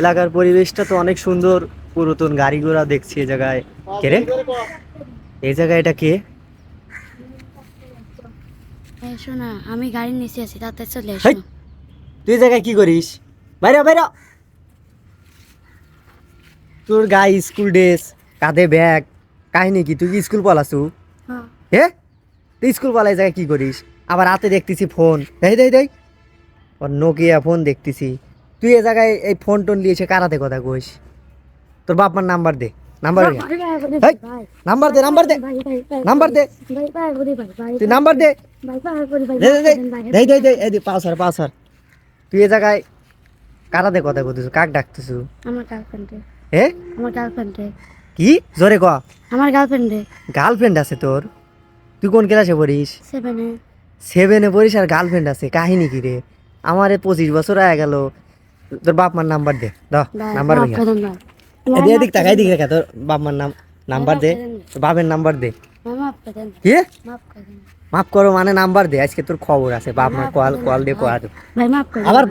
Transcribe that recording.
এলাকার পরিবেশটা তো অনেক সুন্দর পুরাতন গাড়ি ঘোড়া দেখছি এই জায়গায়। কে রে? এই জায়গায় এটা কে? শোনা আমি গাড়ি নিচে আছি তাতে চলে! এসো তুই জায়গায় কি করিস? বাইরে বাইরে তোর গায়ে স্কুল ড্রেস কাঁধে ব্যাগ কাহিনী কি? তুই কি স্কুল পালাসু হ্যাঁ। হে? তুই স্কুল পালাই জায়গায় কি করিস? আবার হাতে দেখতেছি ফোন দেই দেই দেই। ওর নোকিয়া ফোন দেখতেছি। তুই এ জায়গায় এই ফোন টোন নিয়েছে কারাতে কথা কইস তোর বাপ মার নাম্বার দে নাম্বার দে নাম্বার দে নাম্বার দে নাম্বার দে তুই নাম্বার দে দে দে দে দে পাও স্যার পাও স্যার তুই এ জায়গায় কারাতে কথা কইতিস কাক ডাকতেছু আমার গার্লফ্রেন্ডে হে আমার গার্লফ্রেন্ডে কি জোরে ক আমার গার্লফ্রেন্ডে গার্লফ্রেন্ড আছে তোর তুই কোন ক্লাসে পড়িস সেভেনে সেভেনে পড়িস আর গার্লফ্রেন্ড আছে কাহিনী কি রে আমার পঁচিশ বছর হয়ে গেল তোর বাপ মার নাম্বার দে দাও নাম্বার ভাই। এদিকে তাকাই দিকে রেখা তোর বাপ মার নাম নাম্বার দে বাপের নাম্বার দে। কি? মাফ করে মানে নাম্বার দে আজকে তোর খবর আছে বাপ মার কল কল দিয়ে। আবার